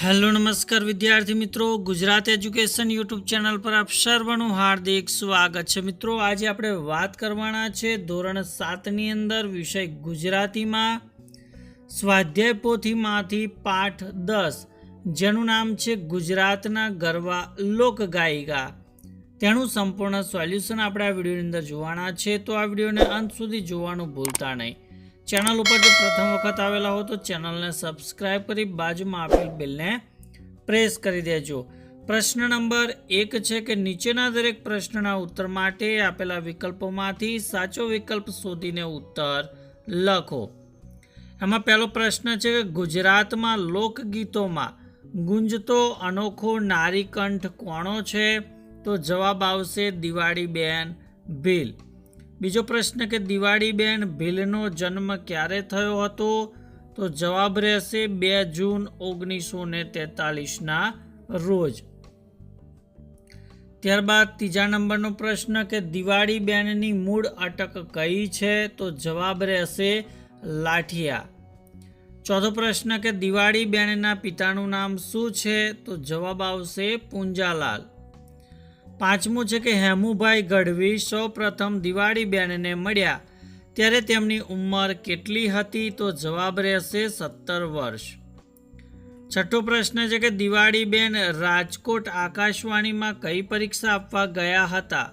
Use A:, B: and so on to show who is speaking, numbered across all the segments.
A: Hello, નમસ્કાર વિદ્યાર્થી મિત્રો. ગુજરાત એજ્યુકેશન યુટ્યુબ ચેનલ પર આપ સર્વનું હાર્દિક સ્વાગત છે. મિત્રો, આજે આપણે વાત કરવાના છે ધોરણ સાતની અંદર વિષય ગુજરાતીમાં સ્વાધ્યાય પોથીમાંથી પાઠ દસ. જેનું નામ છે ગુજરાતના ગરબા લોકગાયિકા. તેનું સંપૂર્ણ સોલ્યુશન આપણે આ વિડીયોની અંદર જોવાના છે. તો આ વિડીયોને અંત સુધી જોવાનું ભૂલતા નહીં. ચેનલ ઉપર જો પ્રથમ વખત આવેલા હો તો ચેનલને સબસ્ક્રાઈબ કરી બાજુમાં આપેલ બિલને પ્રેસ કરી દેજો. પ્રશ્ન નંબર એક છે કે નીચેના દરેક પ્રશ્નના ઉત્તર માટે આપેલા વિકલ્પોમાંથી સાચો વિકલ્પ શોધીને ઉત્તર લખો. એમાં પહેલો પ્રશ્ન છે કે ગુજરાતમાં લોકગીતોમાં ગુંજતો અનોખો નારીકંઠ કોણો છે? તો જવાબ આવશે દિવાળી બેન ભીલ. બીજો પ્રશ્ન કે દિવાળી બેન ભીલનો જન્મ ક્યારે થયો હતો? તો જવાબ રહેશે બે જૂન ઓગણીસો ને તેતાલીસના રોજ. ત્યારબાદ ત્રીજા નંબરનો પ્રશ્ન કે દિવાળી બેનની મૂળ અટક કઈ છે? તો જવાબ રહેશે લાઠિયા. ચોથો પ્રશ્ન કે દિવાળી બેનના પિતાનું નામ શું છે? તો જવાબ આવશે પુંજાલાલ. પાંચમું છે કે હેમુભાઈ ગઢવી સૌ પ્રથમ દિવાળી બેનને મળ્યા. ત્યારે તેમની ઉંમર કેટલી હતી તો જવાબ રહેશે સત્તર વર્ષ. છઠ્ઠો પ્રશ્ન છે કે દિવાળી બેન રાજકોટ આકાશવાણીમાં કઈ પરીક્ષા આપવા ગયા હતા?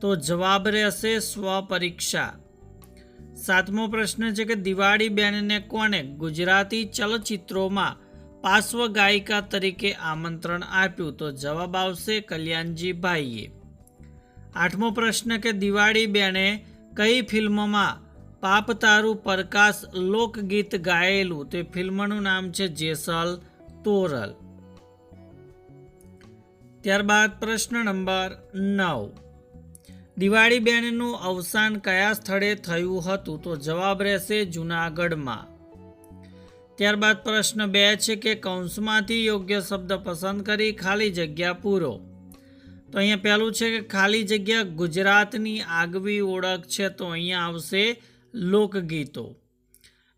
A: તો જવાબ રહેશે સ્વ પરીક્ષા સાતમો પ્રશ્ન છે કે દિવાળી બેનને કોને ગુજરાતી ચલચિત્રોમાં પાર્શ્વ ગાયિકા તરીકે આમંત્રણ આપ્યું તો જવાબ આવશે કલ્યાણજીભાઈએ. આઠમો પ્રશ્ન કે દિવાળી બેને કઈ ફિલ્મમાં પાપ તારું પ્રકાશ લોકગીત ગાયેલું? તે ફિલ્મનું નામ છે જેસલ તોરલ. ત્યારબાદ પ્રશ્ન નંબર નવ. દિવાળી બેનનું અવસાન કયા સ્થળે થયું હતું? તો જવાબ રહેશે જૂનાગઢમાં. ત્યારબાદ પ્રશ્ન બે છે કે કૌંસમાંથી યોગ્ય શબ્દ પસંદ કરી ખાલી જગ્યા પૂરો. તો અહીંયા પહેલું છે કે ખાલી જગ્યા ગુજરાતની આગવી ઓળખ છે તો અહીંયા આવશે લોકગીતો.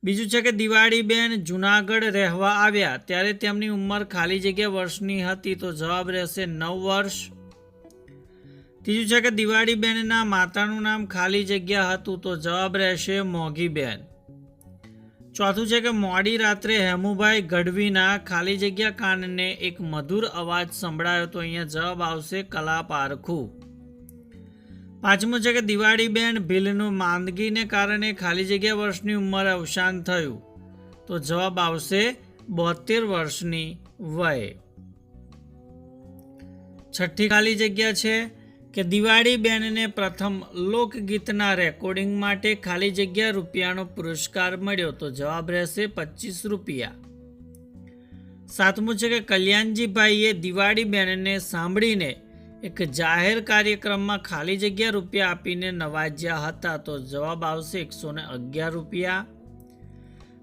A: બીજું છે કે દિવાળી બેન જુનાગઢ રહેવા આવ્યા, ત્યારે તેમની ઉંમર ખાલી જગ્યા વર્ષની હતી તો જવાબ રહેશે નવ વર્ષ. ત્રીજું છે કે દિવાળી બેનના માતાનું નામ ખાલી જગ્યા હતું તો જવાબ રહેશે મોઘી બેન ચોથું છે કે મોડી રાત્રે હેમુભાઈ ગઢવીના ખાલી જગ્યા કાનને એક મધુર અવાજ સંભળાયો તો અહીંયા જવાબ આવશે કલા પારખું. પાંચમું છે કે દિવાળી બેન ભીલનું માંદગીને કારણે ખાલી જગ્યા વર્ષની ઉંમરે અવસાન થયું. તો જવાબ આવશે બોતેર વર્ષની વય. છઠ્ઠી ખાલી જગ્યા છે કે દિવાળી બેનને પ્રથમ લોકગીતના રેકોર્ડિંગ માટે ખાલી જગ્યા રૂપિયાનો પુરસ્કાર મળ્યો તો જવાબ રહેશે પચીસ રૂપિયા. સાતમું છે કે કલ્યાણજીભાઈએ દિવાળી બેનને સાંભળીને એક જાહેર કાર્યક્રમમાં ખાલી જગ્યા રૂપિયા આપીને નવાજ્યા હતા તો જવાબ આવશે એકસો અગિયાર રૂપિયા.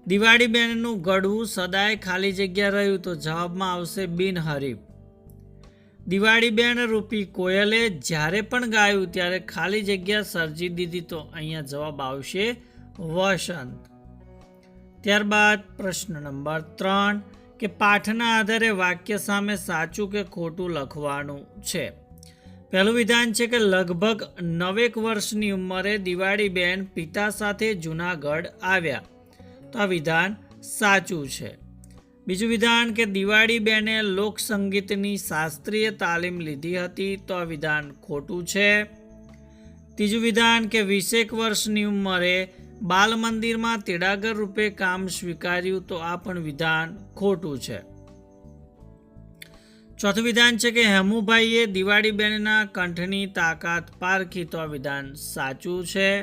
A: દિવાળી ગળવું સદાય ખાલી જગ્યા રહ્યું તો જવાબમાં આવશે બિનહરીફ. દિવાળી બેન રૂપી કોયલે જ્યારે પણ ગાયું ત્યારે ખાલી જગ્યા સર્જી દીધી તો અહીંયા જવાબ આવશે વસંત. ત્યારબાદ પ્રશ્ન નંબર ત્રણ, કે પાઠના આધારે વાક્ય સામે સાચું કે ખોટું લખવાનું છે? પહેલું વિધાન છે કે લગભગ નવેક વર્ષની ઉંમરે દિવાળી બેન પિતા સાથે જૂનાગઢ આવ્યા. તો આ વિધાન સાચું છે. બીજું વિધાન કે દિવાળી બેને લોકસંગીતની શાસ્ત્રીય તાલીમ લીધી હતી તો આ વિધાન ખોટું છે. ત્રીજું વિધાન કે વીસેક વર્ષની ઉંમરે બાલ મંદિરમાં તેડાગર રૂપે કામ સ્વીકાર્યું તો આ પણ વિધાન ખોટું છે. ચોથું વિધાન છે કે હેમુભાઈએ દિવાળી બેનના કંઠની તાકાત પારખી તો આ વિધાન સાચું છે.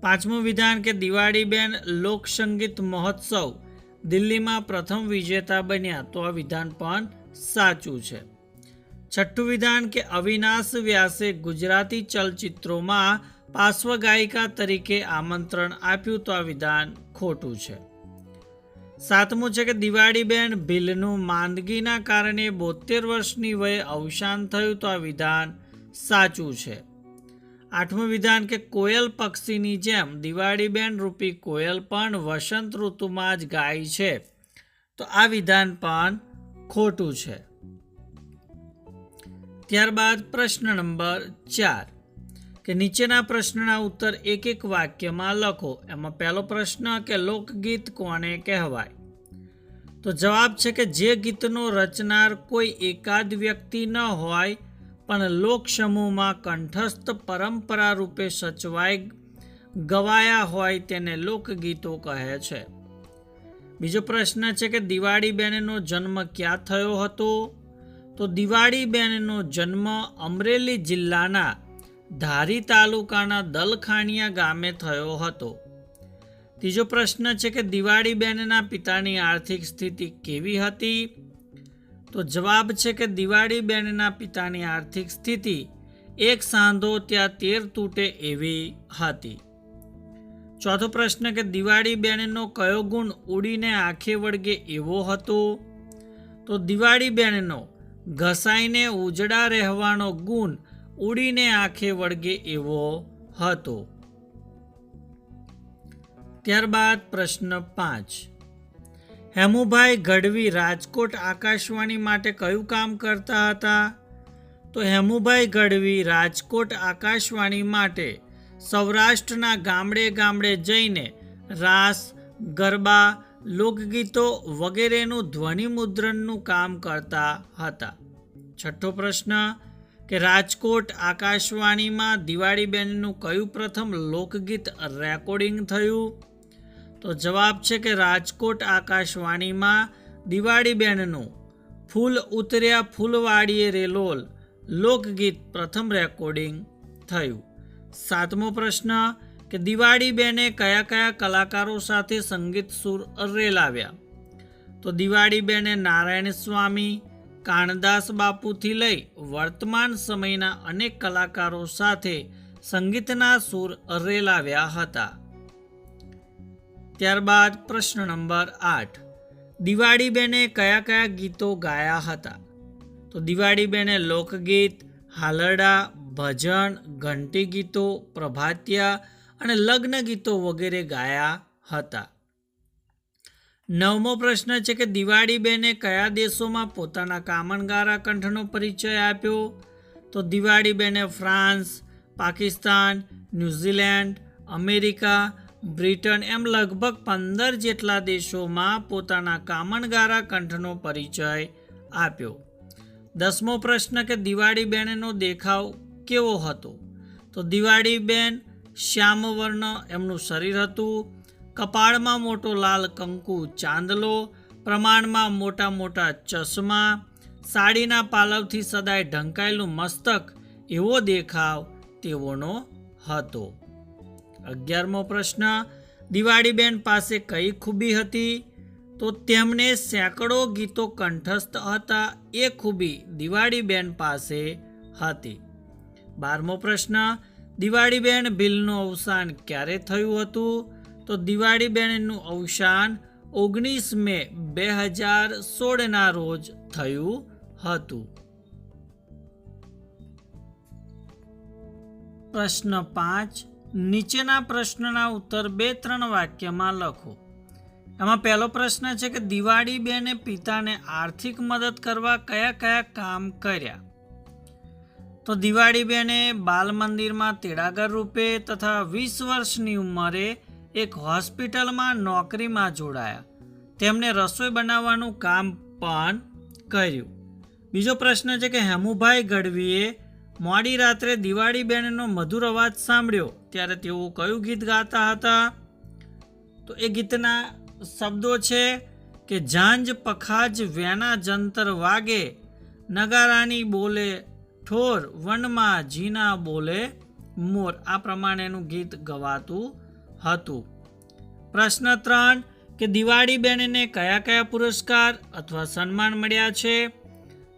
A: પાંચમું વિધાન કે દિવાળી બેન લોકસંગીત મહોત્સવ દિલ્હીમાં પ્રથમ વિજેતા બન્યા તો આ વિધાન પણ સાચું છે. છઠ્ઠું વિધાન કે અવિનાશ વ્યાસે ગુજરાતી ચલચિત્રોમાં પાર્શ્વ ગાયિકા તરીકે આમંત્રણ આપ્યું તો આ વિધાન ખોટું છે. સાતમું છે કે દિવાળીબેન ભીલનું માંદગીના કારણે બોતેર વર્ષની વયે અવસાન થયું તો આ વિધાન સાચું છે. આઠમું વિધાન કે કોયલ પક્ષીની જેમ દિવાળીબેન રૂપી કોયલ પણ વસંત ઋતુમાં જ ગાય છે. તો આ વિધાન પણ ખોટું છે. ત્યારબાદ પ્રશ્ન નંબર ચાર કે નીચેના પ્રશ્નના ઉત્તર એક એક વાક્યમાં લખો. એમાં પહેલો પ્રશ્ન કે લોકગીત કોને કહેવાય? તો જવાબ છે કે જે ગીતનો રચનાર કોઈ એકાદ વ્યક્તિ ન હોય પણ લોકસમૂહમાં કંઠસ્થ પરંપરા રૂપે સચવાઈ ગવાયા હોય તેને લોકગીતો કહે છે. બીજો પ્રશ્ન છે કે દિવાળી બેનનો જન્મ ક્યાં થયો હતો? તો દિવાળી બેનનો જન્મ અમરેલી જિલ્લાના ધારી તાલુકાના દલખાણિયા ગામે થયો હતો. ત્રીજો પ્રશ્ન છે કે દિવાળી બેનના પિતાની આર્થિક સ્થિતિ કેવી હતી? તો જવાબ છે કે દિવાળી બેનના પિતાની આર્થિક સ્થિતિ એક સાંધો ત્યાં તેર તૂટે એવી હતી. ચોથો પ્રશ્ન કે દિવાળી બેનનો કયો ગુણ ઉડીને આંખે વળગે એવો હતો? તો દિવાળી બેનનો ઘસાઈને ઉજડા રહેવાનો ગુણ ઉડીને આંખે વળગે એવો હતો. ત્યારબાદ પ્રશ્ન પાંચ. હેમુભાઈ ગઢવી રાજકોટ આકાશવાણી માટે કયું કામ કરતા હતા? તો હેમુભાઈ ગઢવી રાજકોટ આકાશવાણી માટે સૌરાષ્ટ્રના ગામડે ગામડે જઈને રાસ, ગરબા, લોકગીતો વગેરેનું ધ્વનિમુદ્રણનું કામ કરતા હતા. છઠ્ઠો પ્રશ્ન, કે રાજકોટ આકાશવાણીમાં દિવાળીબેનનું કયું પ્રથમ લોકગીત રેકોર્ડિંગ થયું? તો જવાબ છે કે રાજકોટ આકાશવાણીમાં દિવાળીબેનનું ફૂલ ઉતર્યા ફૂલવાડીએ રેલોલ લોકગીત પ્રથમ રેકોર્ડિંગ થયું. સાતમો પ્રશ્ન, કે દિવાળીબેને કયા કયા કલાકારો સાથે સંગીત સુર રેલાવ્યા? તો દિવાળીબેને નારાયણ સ્વામી, કાણદાસ બાપુથી લઈ વર્તમાન સમયના અનેક કલાકારો સાથે સંગીતના સૂર રેલાવ્યા હતા. ત્યારબાદ પ્રશ્ન નંબર આઠ. દિવાળીબેને કયા કયા ગીતો ગાયા હતા? તો દિવાળીબેને લોકગીત, હાલરડા, ભજન, ઘંટી ગીતો, પ્રભાતિયા અને લગ્ન ગીતો વગેરે ગાયા હતા. નવમો પ્રશ્ન છે કે દિવાળીબેને કયા દેશોમાં પોતાના કામણગારા કંઠનો પરિચય આપ્યો? તો દિવાળીબેને France, Pakistan, New Zealand, America Britain એમ લગભગ પંદર જેટલા દેશોમાં પોતાના કામણગારા કંઠનો પરિચય આપ્યો. દસમો પ્રશ્ન કે દિવાળી બેનનો દેખાવ કેવો હતો? તો દિવાળીબેન શ્યામવર્ણ એમનું શરીર હતું, કપાળમાં મોટો લાલ કંકુ ચાંદલો, પ્રમાણમાં મોટા મોટા ચશ્મા, સાડીના પાલવથી સદાય ઢંકાયેલું મસ્તક એવો દેખાવ તેઓનો હતો. અગિયારમો પ્રશ્ન, દિવાળીબેન પાસે કઈ ખૂબી હતી? તો તેમને સેંકડો ગીતો કંઠસ્થ હતા, એ ખૂબી દિવાળીબેન પાસે હતી. બારમો પ્રશ્ન, દિવાળીબેન ભીલનું અવસાન ક્યારે થયું હતું? તો દિવાળીબેનનું અવસાન ઓગણીસ મે બે હજાર સોળના રોજ થયું હતું. પ્રશ્ન પાંચ નીચેના પ્રશ્નના ઉત્તર બે ત્રણ વાક્યમાં લખો. એમાં પહેલો પ્રશ્ન છે કે દિવાળી બેને પિતાને આર્થિક મદદ કરવા કયા કયા કામ કર્યા? તો દિવાળીબેને બાલ મંદિરમાં તેડાગર રૂપે તથા વીસ વર્ષની ઉંમરે એક હોસ્પિટલમાં નોકરીમાં જોડાયા. તેમને રસોઈ બનાવવાનું કામ પણ કર્યું. બીજો પ્રશ્ન છે કે હેમુભાઈ ગઢવીએ મોડી રાત્રે દિવાળી બેનનો મધુર અવાજ સાંભળ્યો, ત્યારે તેઓ કયું ગીત ગાતા હતા? તો એ ગીતના શબ્દો છે કે ઝાંજ પખાજ વેના જંતર વાગે, નગારાની બોલે ઠોર, વનમાં જીના બોલે મોર. આ પ્રમાણેનું ગીત ગવાતું હતું. પ્રશ્ન ત્રણ, કે દિવાળીબેનને કયા કયા પુરસ્કાર અથવા સન્માન મળ્યા છે?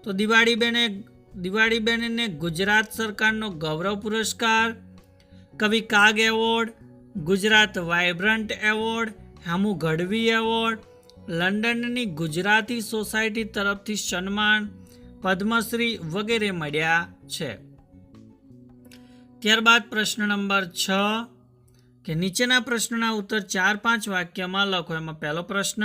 A: તો દિવાળીબેને દિવાળીબેનને ગુજરાત સરકારનો ગૌરવ પુરસ્કાર, Kavi Kag award, Gujarat vibrant award, Hemu Gadhvi award, લંડનની Gujarati society તરફથી સન્માન, પદ્મશ્રી વગેરે મળ્યા છે. ત્યારબાદ પ્રશ્ન નંબર છ કે નીચેના પ્રશ્નના ઉત્તર ચાર પાંચ વાક્યમાં લખો. એમાં પહેલો પ્રશ્ન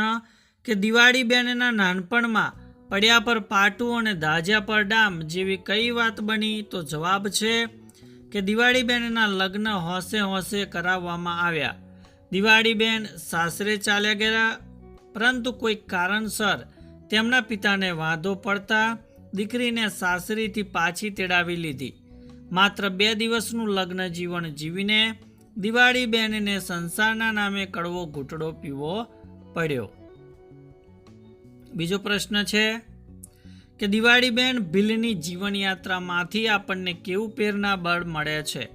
A: કે દિવાળીબેનના નાનપણમાં પડ્યા પર પાટું અને દાજ્યા પર ડામ જેવી કઈ વાત બની તો જવાબ છે કે દિવાળીબેનના લગ્ન હોંશે હોંશે કરાવવામાં આવ્યા. દિવાળીબેન સાસરે ચાલ્યા ગયા, પરંતુ કોઈ કારણસર તેમના પિતાને વાંધો પડતા દીકરીને સાસરીથી પાછી તેડાવી લીધી. માત્ર બે દિવસનું લગ્ન જીવન જીવીને દિવાળીબેનને સંસારના નામે કડવો ઘૂંટડો પીવો પડ્યો. બીજો પ્રશ્ન છે કે દિવાળીબેન ભીલની જીવનયાત્રામાંથી આપણને કેવું પ્રેરણા બળ મળે છે?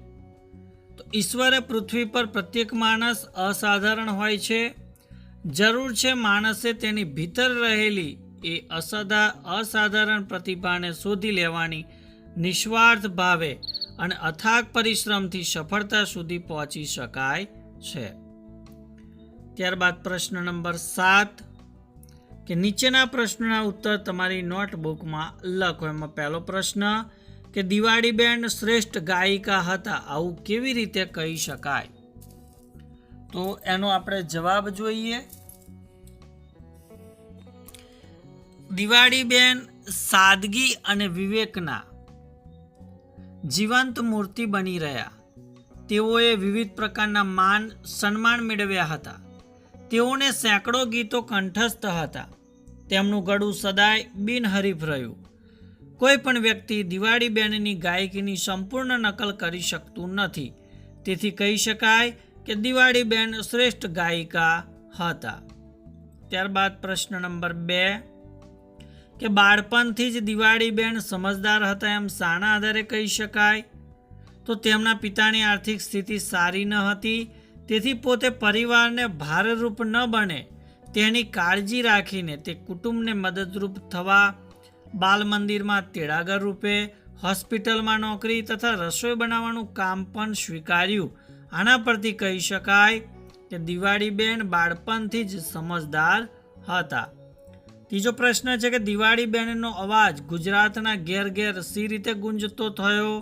A: તો ઈશ્વરે પૃથ્વી પર પ્રત્યેક માણસ અસાધારણ હોય છે. જરૂર છે માણસે તેની ભીતર રહેલી એ અસાધા અસાધારણ પ્રતિભાને શોધી લેવાની નિસ્વાર્થ ભાવે અને અથાગ પરિશ્રમથી સફળતા સુધી પહોંચી શકાય છે. ત્યારબાદ પ્રશ્ન નંબર સાત કે નીચેના પ્રશ્નના ઉત્તર તમારી નોટબુકમાં લખો. એમાં પહેલો પ્રશ્ન, કે દિવાળીબેન શ્રેષ્ઠ ગાયિકા હતા, આવું કેવી રીતે કહી શકાય? તો એનો આપણે જવાબ જોઈએ. દિવાળીબેન સાદગી અને વિવેકના જીવંત મૂર્તિ બની રહ્યા. તેઓએ વિવિધ પ્રકારના માન, સન્માન મેળવ્યા હતા. તેઓને સેંકડો ગીતો કંઠસ્થ હતા. તેમનું ગળું સદાય બિનહરીફ રહ્યું. કોઈ પણ વ્યક્તિ દિવાળીબેનની ગાયકીની સંપૂર્ણ નકલ કરી શકતું નથી. તેથી કહી શકાય કે દિવાળીબેન શ્રેષ્ઠ ગાયિકા હતા. ત્યારબાદ પ્રશ્ન નંબર બે, કે બાળપણથી જ દિવાળીબેન સમજદાર હતા એમ શાના આધારે કહી શકાય? તો તેમના પિતાની આર્થિક સ્થિતિ સારી ન હતી તેથી પોતે પરિવારને ભારરૂપ ન બને, તેની કાળજી રાખીને તે કુટુંબને મદદરૂપ થવા બાલ મંદિરમાં તેડાગર રૂપે, હોસ્પિટલમાં નોકરી તથા રસોઈ બનાવવાનું કામ પણ સ્વીકાર્યું. આના પરથી કહી શકાય કે દિવાળીબેન બાળપણથી જ સમજદાર હતા. ત્રીજો પ્રશ્ન છે કે દિવાળીબેનનો અવાજ ગુજરાતના ઘેર ઘેર સી રીતે ગુંજતો થયો?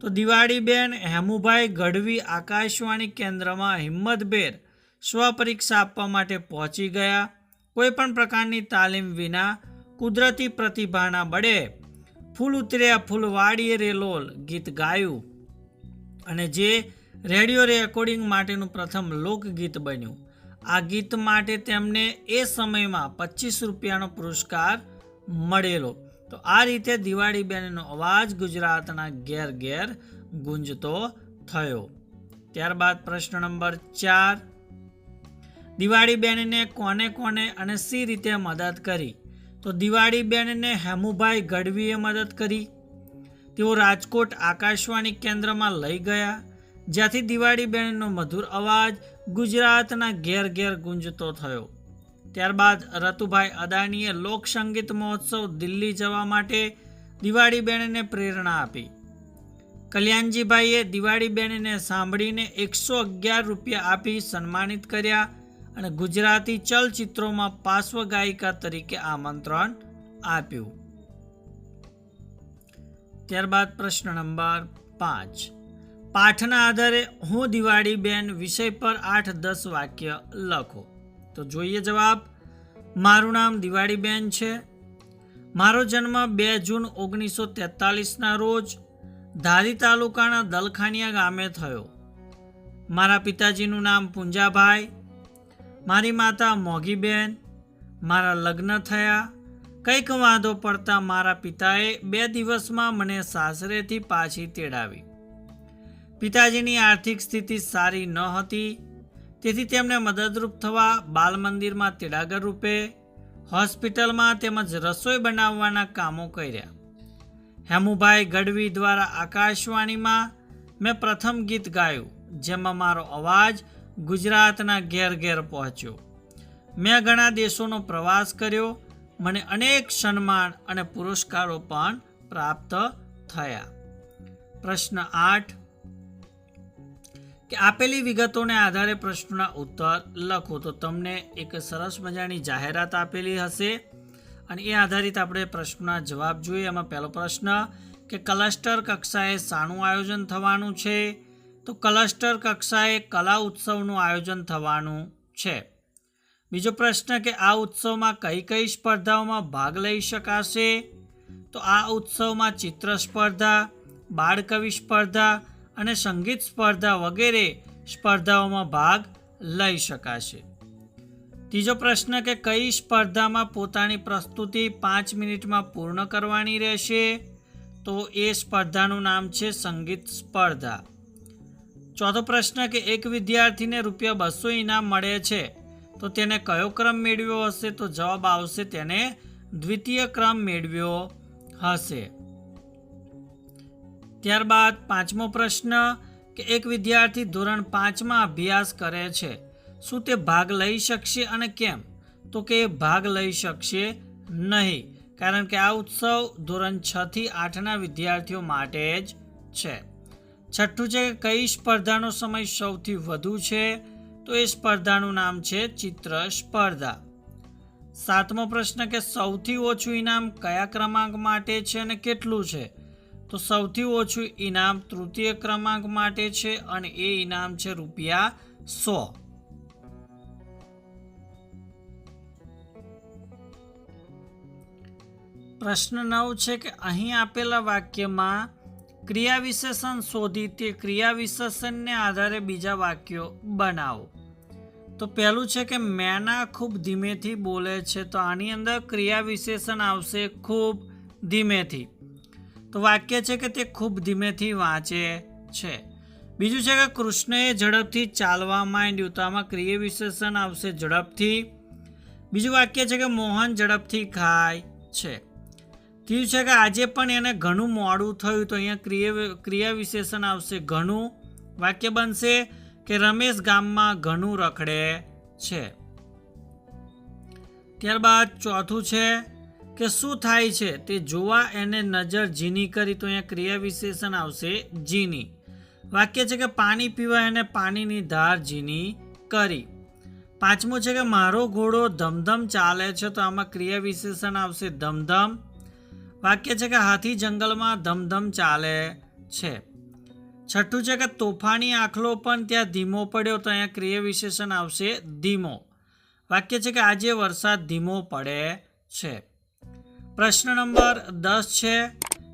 A: તો દિવાળીબેન, હેમુભાઈ, ગઢવી, આકાશવાણી કેન્દ્રમાં હિંમતભેર સ્વપરીક્ષા આપવા માટે પહોંચી ગયા. કોઈપણ પ્રકારની તાલીમ વિના કુદરતી પ્રતિભાના બળે ફૂલ ઉતર્યા ફૂલવાડીએ રેલોલ ગીત ગાયું. અને જે રેડિયો રેકોર્ડિંગ માટેનું પ્રથમ લોકગીત બન્યું. આ ગીત માટે તેમને એ સમયમાં પચીસ રૂપિયાનો પુરસ્કાર મળેલો. તો આ રીતે દિવાળીબેનનો અવાજ ગુજરાતના ઘેર ઘેર ગુંજતો થયો. ત્યારબાદ પ્રશ્ન નંબર ચાર. દિવાળીબેનને કોને કોને અને સી રીતે મદદ કરી? તો દિવાળીબેનને હેમુભાઈ ગઢવીએ મદદ કરી. તેઓ રાજકોટ આકાશવાણી કેન્દ્રમાં લઈ ગયા, જ્યાંથી દિવાળીબેનનો મધુર અવાજ ગુજરાતના ઘેર ઘેર ગુંજતો થયો. ત્યારબાદ રતુભાઈ અદાણીએ લોકસંગીત મહોત્સવ દિલ્હી જવા માટે દિવાળીબેનને પ્રેરણા આપી. કલ્યાણજીભાઈએ દિવાળીબેનને સાંભળીને એકસો અગિયાર રૂપિયા આપી સન્માનિત કર્યા અને ગુજરાતી ચલચિત્રોમાં પાર્શ્વ ગાયિકા તરીકે આમંત્રણ આપ્યું. ત્યારબાદ પ્રશ્ન નંબર પાંચ. પાઠના આધારે હું દિવાળીબેન વિષય પર આઠ દસ વાક્ય લખો. તો જોઈએ જવાબ. મારું નામ દિવાળીબેન છે. મારો જન્મ બે જૂન ઓગણીસો તેતાલીસના રોજ ધારી તાલુકાના દલખાનિયા ગામે થયો. મારા પિતાજીનું નામ પુંજાભાઈ, મારી માતા મોગીબેન, મારા લગ્ન થયા. કંઈક વાંધો પડતા મારા પિતાએ બે દિવસમાં મને સાસરેથી પાછી તેડાવી. પિતાજીની આર્થિક સ્થિતિ સારી ન હતી. તેથી તેમને મદદરૂપ થવા બાલ મંદિરમાં તેડાગર રૂપે, હોસ્પિટલમાં તેમજ રસોઈ બનાવવાના કામો કર્યા. હેમુભાઈ ગઢવી દ્વારા આકાશવાણીમાં મેં પ્રથમ ગીત ગાયું, જેમાં મારો અવાજ ગુજરાતના ઘેર ઘેર પહોંચ્યો. મેં ઘણા દેશોનો પ્રવાસ કર્યો, મને અનેક સન્માન અને પુરસ્કારો પણ પ્રાપ્ત થયા. પ્રશ્ન આઠ કે આપેલી વિગતોને આધારે પ્રશ્નના ઉત્તર લખો. તો તમને એક સરસ મજાની જાહેરાત આપેલી હશે અને એ આધારિત આપણે પ્રશ્નના જવાબ જોઈએ. એમાં પહેલો પ્રશ્ન, કે ક્લસ્ટર કક્ષાએ શાનું આયોજન થવાનું છે? તો ક્લસ્ટર કક્ષાએ કલા ઉત્સવનું આયોજન થવાનું છે. બીજો પ્રશ્ન, કે આ ઉત્સવમાં કઈ કઈ સ્પર્ધાઓમાં ભાગ લઈ શકાશે? તો આ ઉત્સવમાં ચિત્ર સ્પર્ધા બાળકવિ સ્પર્ધા અને સંગીત સ્પર્ધા વગેરે સ્પર્ધાઓમાં ભાગ લઈ શકાશે. ત્રીજો પ્રશ્ન કે કઈ સ્પર્ધામાં પોતાની પ્રસ્તુતિ પાંચ મિનિટમાં પૂર્ણ કરવાની રહેશે? તો એ સ્પર્ધાનું નામ છે સંગીત સ્પર્ધા. ચોથો પ્રશ્ન કે એક વિદ્યાર્થીને રૂપિયા બસો ઇનામ મળે છે, તો તેને કયો ક્રમ મેળવ્યો હશે? તો જવાબ આવશે તેને દ્વિતીય ક્રમ મેળવ્યો હશે. ત્યારબાદ પાંચમો પ્રશ્ન કે એક વિદ્યાર્થી ધોરણ પાંચમાં અભ્યાસ કરે છે, શું તે ભાગ લઈ શકશે અને કેમ? તો કે ભાગ લઈ શકશે નહીં, કારણ કે આ ઉત્સવ ધોરણ છથી આઠના વિદ્યાર્થીઓ માટે જ છે. છઠ્ઠું છે કઈ સ્પર્ધાનો સમય સૌથી વધુ છે? તો એ સ્પર્ધાનું નામ છે ચિત્ર સ્પર્ધા. સાતમો પ્રશ્ન કે સૌથી ઓછું ઇનામ કયા ક્રમાંક માટે છે અને કેટલું છે? તો સૌથી ઓછું ઇનામ તૃતીય ક્રમાંક માટે છે અને એ ઇનામ છે રૂપિયા સો. પ્રશ્ન નવ છે કે અહીં આપેલા વાક્યમાં ક્રિયા વિશેષણ શોધી તે ક્રિયા વિશેષણને આધારે બીજા વાક્યો બનાવો. તો પહેલું છે કે મેના ખૂબ ધીમેથી બોલે છે, તો આની અંદર ક્રિયા વિશેષણ આવશે ખૂબ ધીમેથી. તો વાક્ય છે કે તે ખૂબ ધીમેથી વાંચે છે. બીજું છે કે કૃષ્ણએ ઝડપથી ચાલવા માંડ્યું, તો આમાં ક્રિયા વિશેષણ આવશે ઝડપથી. બીજું વાક્ય છે કે મોહન ઝડપથી ખાય છે. ત્રીજું છે કે આજે પણ એને ઘણું મોડું થયું, તો અહીંયા ક્રિયા ક્રિયા વિશેષણ આવશે ઘણું. વાક્ય બનશે કે રમેશ ગામમાં ઘણું રખડે છે. ત્યારબાદ ચોથું છે કે શું થાય છે તે જોવા એને નજર ઝીની કરી તો અહીંયા ક્રિયા વિશેષણ આવશે ઝીની વાક્ય છે કે પાણી પીવા એને પાણીની ધાર ઝીની કરી. પાંચમું છે કે મારો ઘોડો ધમધમ ચાલે છે તો આમાં ક્રિયા વિશેષણ આવશે ધમધમ. વાક્ય છે કે હાથી જંગલમાં ધમધમ ચાલે છે. છઠ્ઠું છે કે તોફાની આખલો પણ ત્યાં ધીમો પડ્યો તો અહીંયા ક્રિયા વિશેષણ આવશે ધીમો. વાક્ય છે કે આજે વરસાદ ધીમો પડે છે. પ્રશ્ન નંબર દસ છે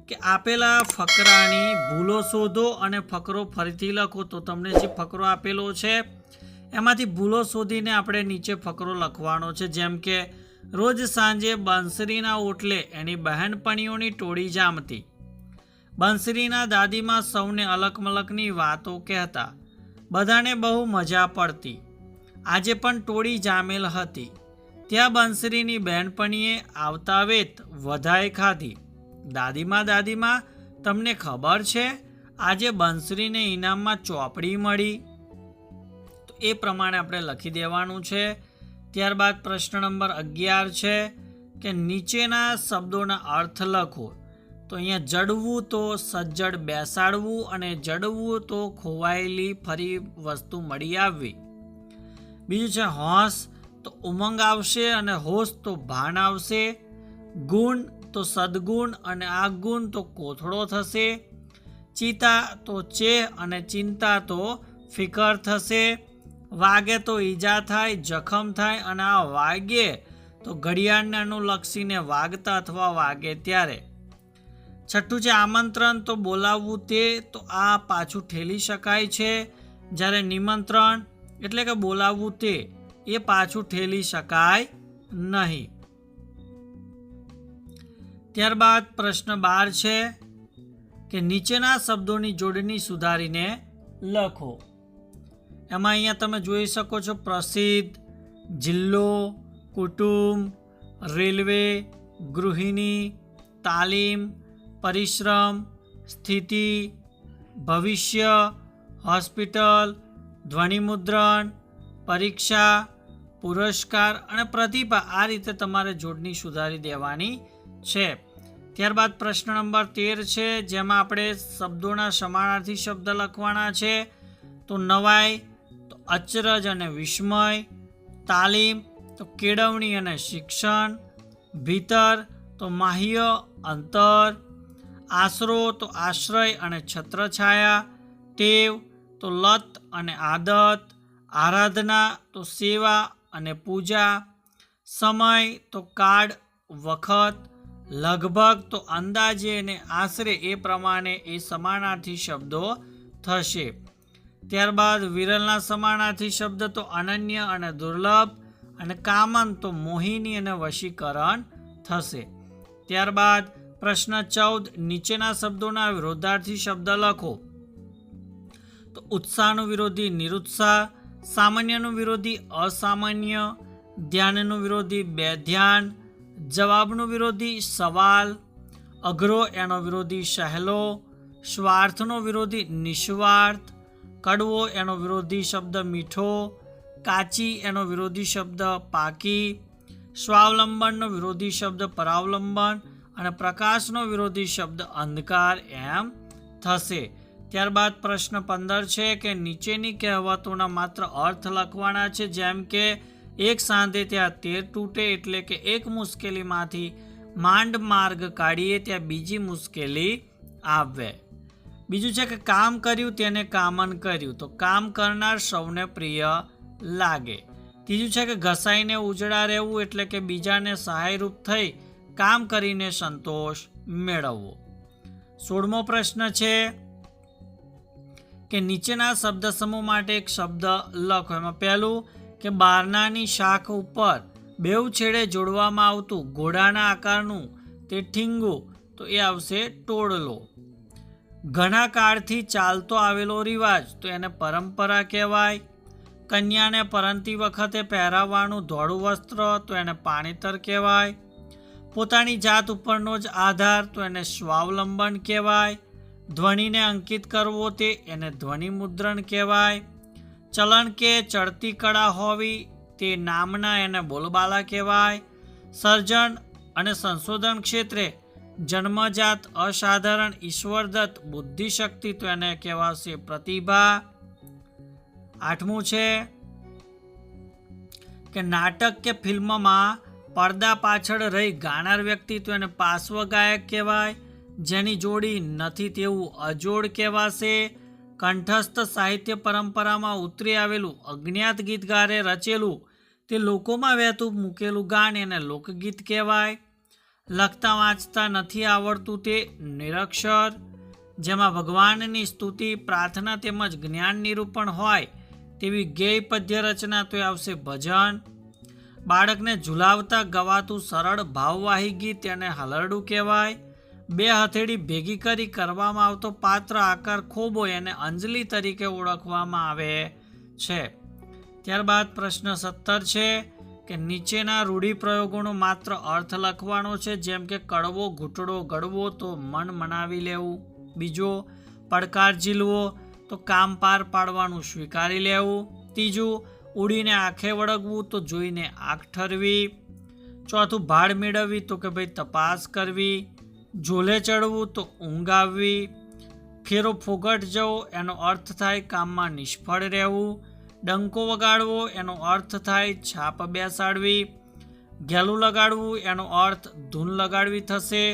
A: કે આપેલા ફકરાની ભૂલો શોધો અને ફકરો ફરીથી લખો. તો તમને જે ફકરો આપેલો છે, એમાંથી ભૂલો શોધીને આપણે નીચે ફકરો લખવાનો છે. જેમ કે, રોજ સાંજે બંસરીના ઓટલે એની બહેનપણીઓની ટોળી જામતી. બંસરીના દાદીમાં સૌને અલકમલકની વાતો કહેતા. બધાને બહુ મજા પડતી. આજે પણ ટોળી જામેલ હતી. ત્યાં બંસરીની બહેનપણીએ આવતા વેત વધાએ ખાધી. દાદીમાં દાદીમાં તમને ખબર છે, આજે બંસરીને ઇનામમાં ચોપડી મળી. તો એ પ્રમાણે આપણે લખી દેવાનું છે. ત્યારબાદ પ્રશ્ન નંબર અગિયાર છે કે નીચેના શબ્દોના અર્થ લખો. તો અહીંયા જડવું તો સજ્જડ બેસાડવું અને જડવું તો ખોવાયેલી ફરી વસ્તુ મળી આવવી. બીજું છે હોશ. તો ઉમંગ આવશે અને હોશ તો ભાન આવશે, ગુણ તો સદગુણ અને આ ગુણ તો કોથળો થશે, ચિતા તો ચેહ અને ચિંતા તો ફિકર થશે, વાગે તો ઈજા થાય, જખમ થાય અને આ વાગે તો ઘડિયાળને અનુલક્ષીને વાગતા અથવા વાગે ત્યારે. છઠ્ઠું છે આમંત્રણ તો બોલાવવું તે તો આ પાછું ઠેલી શકાય છે. જ્યારે નિમંત્રણ એટલે કે બોલાવવું તે એ પાછું ઠેલી શકાય નહીં. ત્યારબાદ પ્રશ્ન બાર છે કે નીચેના શબ્દોની જોડણી સુધારીને લખો. એમાં અહીંયા તમે જોઈ શકો છો પ્રસિદ્ધ, જિલ્લો, કુટુંબ, રેલવે, ગૃહિણી, તાલીમ, પરિશ્રમ, સ્થિતિ, ભવિષ્ય, હોસ્પિટલ, ધ્વનિમુદ્રણ, પરીક્ષા પુરસ્કાર અને પ્રતિભા આ રીતે તમારે જોડણી સુધારી દેવાની છે. ત્યારબાદ પ્રશ્ન નંબર તેર છે, જેમાં આપણે શબ્દોના સમાનાર્થી શબ્દ લખવાના છે. તો નવાઈ, તો અચરજ અને વિસ્મય, તાલીમ, તો કેળવણી અને શિક્ષણ, ભીતર, તો માહ્ય, અંતર, આશરો, તો આશ્રય અને છત્રછાયા, ટેવ, તો લત અને આદત, આરાધના, તો સેવા અને પૂજા, સમય, તો કાળ વખત, લગભગ, તો અંદાજે અને આશરે એ પ્રમાણે એ સમાનાર્થી શબ્દો થશે. ત્યારબાદ વિરલના સમાનાર્થી શબ્દ તો અનન્ય અને દુર્લભ અને કામન તો મોહિની અને વશીકરણ થશે. ત્યારબાદ પ્રશ્ન ચૌદ, નીચેના શબ્દોના વિરોધાર્થી શબ્દ લખો. તો ઉત્સાહનું વિરોધી નિરુત્સાહ સામાન્યનું વિરોધી, અસામાન્ય, ધ્યાનનું વિરોધી બેધ્યાન જવાબનું વિરોધી, સવાલ, અઘરો, એનો વિરોધી, સહેલો, સ્વાર્થનો વિરોધી, નિસ્વાર્થ, કડવો, એનો વિરોધી, શબ્દ, મીઠો, કાચી, એનો વિરોધી, શબ્દ, પાકી, સ્વાવલંબનનો વિરોધી, શબ્દ, પરાવલંબન અને પ્રકાશનો વિરોધી, શબ્દ, અંધકાર, એમ થશે. ત્યારબાદ પ્રશ્ન પંદર છે કે નીચેની કહેવતોના માત્ર અર્થ લખવાના છે, જેમ કે, એક સાંધે ત્યાં તેર તૂટે એટલે કે એક મુશ્કેલીમાંથી માંડ માર્ગ કાઢીએ ત્યાં બીજી મુશ્કેલી આવે. બીજું છે કે કામ કર્યું તેને કામન કર્યું. તો કામ કરનાર સૌને પ્રિય લાગે. ત્રીજું છે કે ઘસાઈને ઉજળા રહેવું એટલે કે બીજાને સહાયરૂપ થઈ કામ કરીને સંતોષ મેળવવો. સોળમો પ્રશ્ન છે કે નીચેના શબ્દ સમૂહ માટે એક શબ્દ લખો. એમાં પહેલું કે બારનાની શાખ ઉપર બેઉ છેડે જોડવામાં આવતું ઘોડાના આકારનું તે ઠીંગું, તો એ આવશે ટોળલો. ઘણા કાળથી ચાલતો આવેલો રિવાજ, તો એને પરંપરા કહેવાય. કન્યાને પરંતી વખતે પહેરાવવાનું ધોળું વસ્ત્ર, તો એને પાણીતર કહેવાય. પોતાની જાત ઉપરનો જ આધાર, તો એને સ્વાવલંબન કહેવાય. ધ્વનિને અંકિત કરવો તે એને ધ્વનિ મુદ્રણ કહેવાય. ચલણ કે ચડતી કળા હોવી તે નામના એને બોલબાલા કહેવાય. સર્જન અને સંશોધન ક્ષેત્રે જન્મજાત અસાધારણ ઈશ્વરદત્ત બુદ્ધિશક્તિ તો એને કહેવાશે પ્રતિભા. આઠમું છે કે નાટક કે ફિલ્મમાં પડદા પાછળ રહી ગાનાર વ્યક્તિ તો એને પાર્શ્વ ગાયક કહેવાય. જેની જોડી નથી તેવું અજોડ કહેવાશે. કંઠસ્થ સાહિત્ય પરંપરામાં ઉતરી આવેલું અજ્ઞાત ગીતગારે રચેલું તે લોકોમાં વહેતું મૂકેલું ગાન એને લોકગીત કહેવાય. લખતા વાંચતા નથી આવડતું તે નિરક્ષર. જેમાં ભગવાનની સ્તુતિ, પ્રાર્થના તેમજ જ્ઞાન નિરૂપણ હોય તેવી ગેય પદ્ય રચના તો આવશે ભજન. બાળકને ઝુલાવતા ગવાતું સરળ ભાવવાહી ગીત એને હલરડું કહેવાય. બે હથેળી ભેગી કરી કરવામાં આવતો પાત્ર આકાર ખૂબ હોય એને અંજલિ તરીકે ઓળખવામાં આવે છે. ત્યારબાદ પ્રશ્ન સત્તર છે કે નીચેના રૂઢિપ્રયોગોનો માત્ર અર્થ લખવાનો છે, જેમ કે કડવો, ઘૂંટડો ગળવો તો મન મનાવી લેવું. બીજો, પડકાર ઝીલવો તો કામ પાર પાડવાનું સ્વીકારી લેવું. ત્રીજું, ઉડીને આંખે વળગવું તો જોઈને આંખ ઠરવી. ચોથું ભાડ મેળવવી તો કે ભાઈ તપાસ કરવી. ઝોલે ચડવું તો ઊંઘ આવવી ફેરો ફોગટ જવો એનો અર્થ થાય કામમાં નિષ્ફળ રહેવું, ડંકો વગાડવો એનો અર્થ થાય છાપ બેસાડવી, ઘેલું લગાડવું એનો અર્થ ધૂન લગાડવી થશે,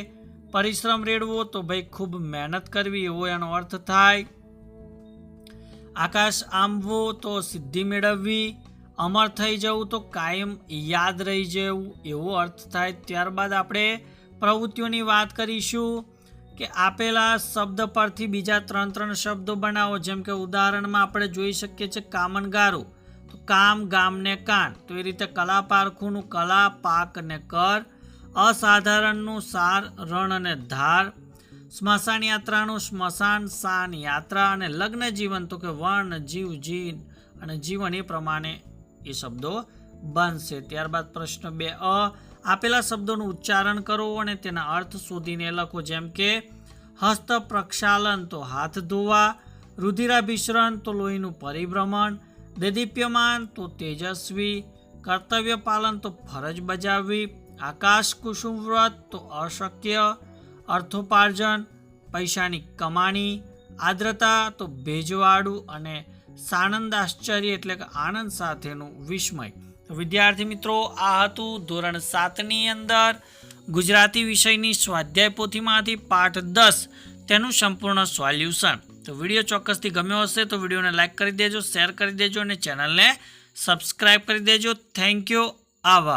A: પરિશ્રમ રેડવો તો ભાઈ ખૂબ મહેનત કરવી એવો એનો અર્થ થાય. આકાશ આંબવું તો સિદ્ધિ મેળવવી, અમર થઈ જવું તો કાયમ યાદ રહી જવું એવો અર્થ થાય. ત્યારબાદ આપણે પ્રવૃત્તિઓની વાત કરીશું કે આપેલા શબ્દ પરથી બીજા ત્રણ ત્રણ શબ્દો બનાવો. જેમ કે ઉદાહરણમાં આપણે જોઈ શકીએ છીએ કામનગારું. તો કામ ગામને કાન. તો એ રીતે કલા પારખુંનું કલા, પાક ને કર. અસાધારણનું સાર, રણ અને ધાર. સ્મશાન યાત્રાનું સ્મશાન શાન યાત્રા અને લગ્ન જીવન. તો કે વર્ણ જીવ, જીન અને જીવન એ પ્રમાણે એ શબ્દો બનશે. ત્યારબાદ પ્રશ્ન બે અ. આપેલા શબ્દોનું ઉચ્ચારણ કરો અને તેના અર્થ શોધીને લખો. જેમ કે, હસ્ત પ્રક્ષાલન તો હાથ ધોવા, રુધિરાભિસરણ તો લોહીનું પરિભ્રમણ, દેદીપ્યમાન તો તેજસ્વી, કર્તવ્ય પાલન તો ફરજ બજાવવી, આકાશ કુસુમ વ્રત તો અશક્ય, અર્થોપાર્જન, પૈસાની કમાણી, આદ્રતા તો ભેજવાળું અને સાનંદ આશ્ચર્ય એટલે કે આનંદ સાથેનું વિસ્મય. વિદ્યાર્થી મિત્રો, આ હતું ધોરણ સાતની અંદર ગુજરાતી વિષયની સ્વાધ્યાય પોથીમાંથી પાઠ દસ, તેનું સંપૂર્ણ સોલ્યુશન. તો વીડિયો ચોક્કસથી ગમ્યો હશે તો વિડીયોને લાઇક કરી દેજો, શેર કરી દેજો અને ચેનલને સબસ્ક્રાઈબ કરી દેજો. થેન્ક યુ, આભાર.